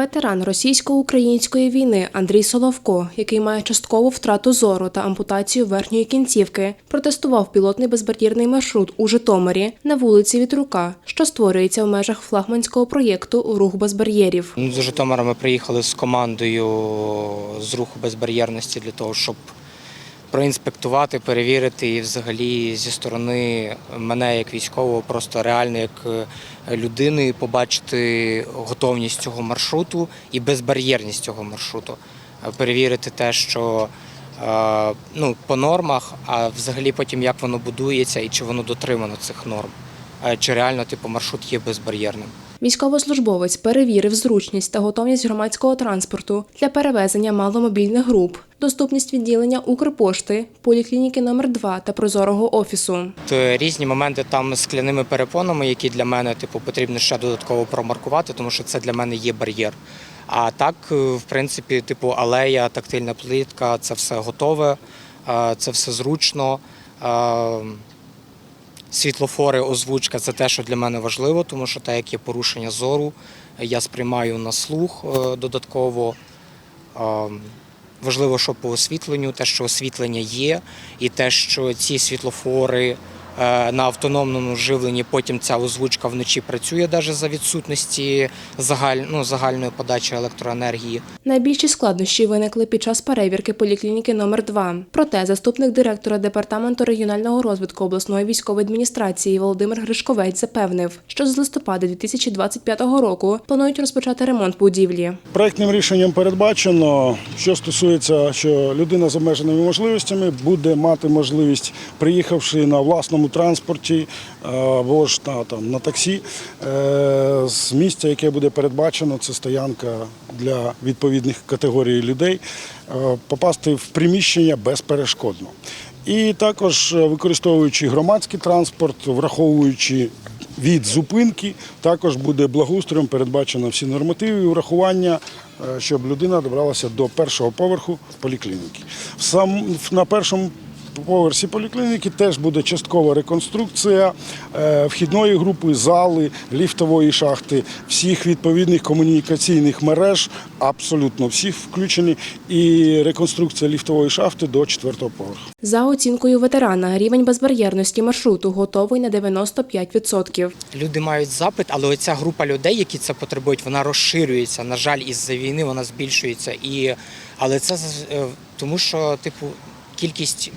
Ветеран російсько-української війни Андрій Соловко, який має часткову втрату зору та ампутацію верхньої кінцівки, протестував пілотний безбар'єрний маршрут у Житомирі на вулиці Вітрука, що створюється в межах флагманського проєкту Рух без бар'єрів. З Житомира ми приїхали з командою з руху безбар'єрності для того, щоб проінспектувати, перевірити і взагалі зі сторони мене як військового, просто реально як е, людини побачити готовність цього маршруту і безбар'єрність цього маршруту. Е, Перевірити те, що е, ну, по нормах, а взагалі потім як воно будується і чи воно дотримано цих норм. Чи реально типу маршрут є безбар'єрним. Військовослужбовець перевірив зручність та готовність громадського транспорту для перевезення маломобільних груп, доступність відділення Укрпошти, поліклініки номер 2 та прозорого офісу. Різні моменти там з скляними перепонами, які для мене типу потрібно ще додатково промаркувати, тому що це для мене є бар'єр. А так, е, в принципі, типу алея, тактильна плитка, це все готове, е, це все зручно. Світлофори, озвучка це те, що для мене важливо, тому що те, як є порушення зору, я сприймаю на слух е, додатково. Е, Важливо, що по освітленню, те, що освітлення є, і те, що ці світлофори на автономному живленні, потім ця озвучка вночі працює навіть за відсутності загаль, ну, загальної подачі електроенергії. Найбільші складнощі виникли під час перевірки поліклініки номер 2 Проте заступник директора департаменту регіонального розвитку обласної військової адміністрації Володимир Гришковець запевнив, що з листопада 2025 року планують розпочати ремонт будівлі. Проектним рішенням передбачено, що стосується, що людина з обмеженими можливостями буде мати можливість, приїхавши на власному транспорті е, або ж на, там, на таксі, е, з місця, яке буде передбачено, це стоянка для відповідних категорій людей, е, попасти в приміщення безперешкодно. І також використовуючи громадський транспорт, враховуючи від зупинки, також буде благоустроєм передбачено всі нормативи і врахування, щоб людина добралася до першого поверху поліклініки. Сам на першому поверсі поліклініки теж буде часткова реконструкція е, вхідної групи, зали, ліфтової шахти, всіх відповідних комунікаційних мереж, абсолютно всіх включені, і реконструкція ліфтової шахти до четвертого поверху. За оцінкою ветерана, рівень безбар'єрності маршруту готовий на 95%. Люди мають запит, але оця група людей, які це потребують, вона розширюється. На жаль, із-за війни вона збільшується. І, але це з- е, тому, що типу кількість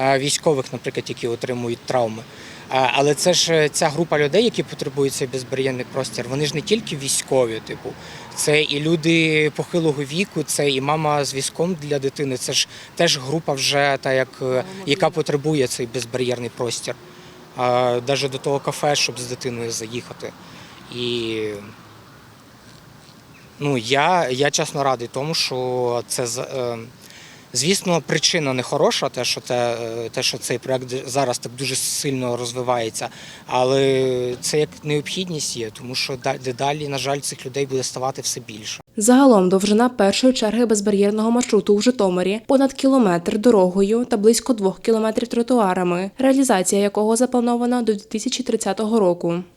військових, наприклад, які отримують травми. Але це ж е, ця група людей, які потребують цей безбар'єрний простір. Вони ж не тільки військові, типу, це і люди похилого віку, це і мама з візком для дитини. Це ж теж група вже та як е, яка потребує цей безбар'єрний простір. Навіть до того кафе, щоб з дитиною заїхати. І ну, я, я чесно радий тому, що це е, звісно причина не хороша, те, що те, е, те, що цей проект зараз так дуже сильно розвивається, але це як необхідність є, тому що да- дедалі, на жаль, цих людей буде ставати все більше. Загалом довжина першої черги безбар'єрного маршруту у Житомирі понад кілометр дорогою та близько двох кілометрів тротуарами, реалізація якого запланована до 2030 року.